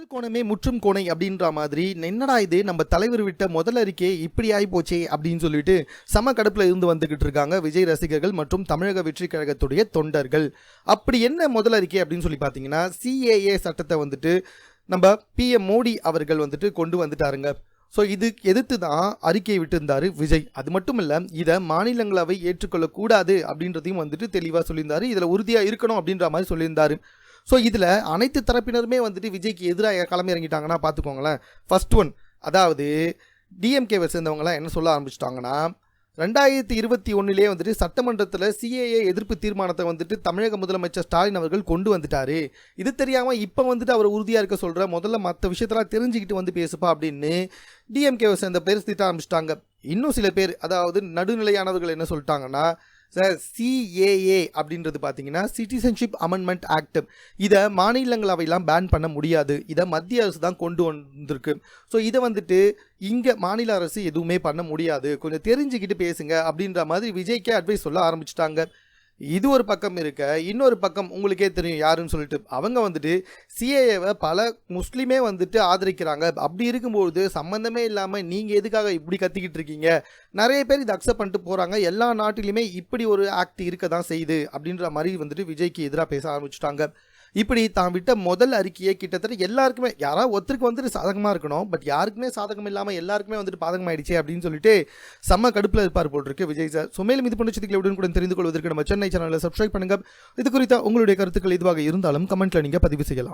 முதல் கோணமே முற்றும் கோணை அப்படின்ற மாதிரி என்னடா இது? நம்ம தலைவர் விட்ட முதல் அறிக்கை இப்படி ஆகி போச்சே அப்படின்னு சொல்லிட்டு சம கடுப்பில் இருந்து வந்துகிட்டு இருக்காங்க விஜய் ரசிகர்கள் மற்றும் தமிழக வெற்றி கழகத்துடைய தொண்டர்கள். அப்படி என்ன முதல் அறிக்கை அப்படின்னு சொல்லி பார்த்தீங்கன்னா சிஏஏ சட்டத்தை வந்துட்டு நம்ம பிஎம் மோடி அவர்கள் வந்துட்டு கொண்டு வந்துட்டாருங்க. ஸோ இது எதிர்த்து தான் அறிக்கையை விட்டிருந்தார் விஜய். அது மட்டும் இல்லை இதை மாநிலங்களவை ஏற்றுக்கொள்ளக்கூடாது அப்படின்றதையும் வந்துட்டு தெளிவாக சொல்லியிருந்தார். இதில் உறுதியாக இருக்கணும் அப்படின்ற மாதிரி சொல்லியிருந்தாரு. ஸோ இதில் அனைத்து தரப்பினருமே வந்துட்டு விஜய்க்கு எதிராக களம் இறங்கிட்டாங்கன்னா பார்த்துக்கோங்களேன் ஃபர்ஸ்ட் ஒன் அதாவது டிஎம்கேவை சேர்ந்தவங்களாம் என்ன சொல்ல ஆரம்பிச்சிட்டாங்கன்னா ரெண்டாயிரத்தி இருபத்தி ஒன்றிலே வந்துட்டு சட்டமன்றத்தில் சிஏஏ எதிர்ப்பு தீர்மானத்தை வந்துட்டு தமிழக முதலமைச்சர் ஸ்டாலின் அவர்கள் கொண்டு வந்துட்டார். இது தெரியாமல் இப்போ வந்துட்டு அவர் உறுதியாக இருக்க சொல்கிற முதல்ல மற்ற விஷயத்தெல்லாம் தெரிஞ்சுக்கிட்டு வந்து பேசுப்பா அப்படின்னு டிஎம்கேவை சேர்ந்த பேர் திட்ட ஆரம்பிச்சிட்டாங்க. இன்னும் சில பேர் அதாவது நடுநிலையானவர்கள் என்ன சொல்லிட்டாங்கன்னா சார் சிஏஏ அப்படின்றது பார்த்தீங்கன்னா சிட்டிசன்ஷிப் அமெண்ட்மெண்ட் ஆக்ட் இதை மாநிலங்களவையெல்லாம் பேன் பண்ண முடியாது. இதை மத்திய அரசு தான் கொண்டு வந்திருக்கு. ஸோ இதை வந்துட்டு இங்கே மாநில அரசு எதுவுமே பண்ண முடியாது. கொஞ்சம் தெரிஞ்சுக்கிட்டு பேசுங்க அப்படின்ற மாதிரி விஜய்க்கே அட்வைஸ் சொல்ல ஆரம்பிச்சிட்டாங்க. இது ஒரு பக்கம் இருக்க இன்னொரு பக்கம் உங்களுக்கே தெரியும் யாருன்னு சொல்லிட்டு அவங்க வந்துட்டு சிஏஏவை பல முஸ்லீமே வந்துட்டு ஆதரிக்கிறாங்க. அப்படி இருக்கும்போது சம்மந்தமே இல்லாமல் நீங்கள் எதுக்காக இப்படி கத்திக்கிட்டு இருக்கீங்க? நிறைய பேர் இதை அக்செப்ட் பண்ணிட்டு போகிறாங்க எல்லா நாட்டிலையுமே இப்படி ஒரு ஆக்ட் இருக்க தான் செய்யுது அப்படின்ற மாதிரி வந்துட்டு விஜய்க்கு எதிராக பேச ஆரம்பிச்சிட்டாங்க. இப்படி தான் விட்ட முதல் அறிக்கையை கிட்டத்தட்ட எல்லாருக்குமே யாராவது ஒருத்தருக்கு வந்துட்டு சாதகமாக இருக்கணும் பட் யாருக்குமே சாதகம் இல்லாமல் எல்லாருக்குமே வந்துட்டு பாதகமாயிடுச்சு அப்படின்னு சொல்லிட்டு செம்ம கடுப்பில் இருப்பார் போல் இருக்கு விஜய் சார். ஸோ மேலும் இது போன்ற செய்திகளை உடனுக்குடன் தெரிந்து கொள்வதற்கு நம்ம சென்னை சேனலில் சப்ஸ்கிரைப் பண்ணுங்க. இது குறித்த உங்களுடைய கருத்துக்கள் இதுவாக இருந்தாலும் கமெண்ட்டில் நீங்கள் பதிவு செய்யலாம்.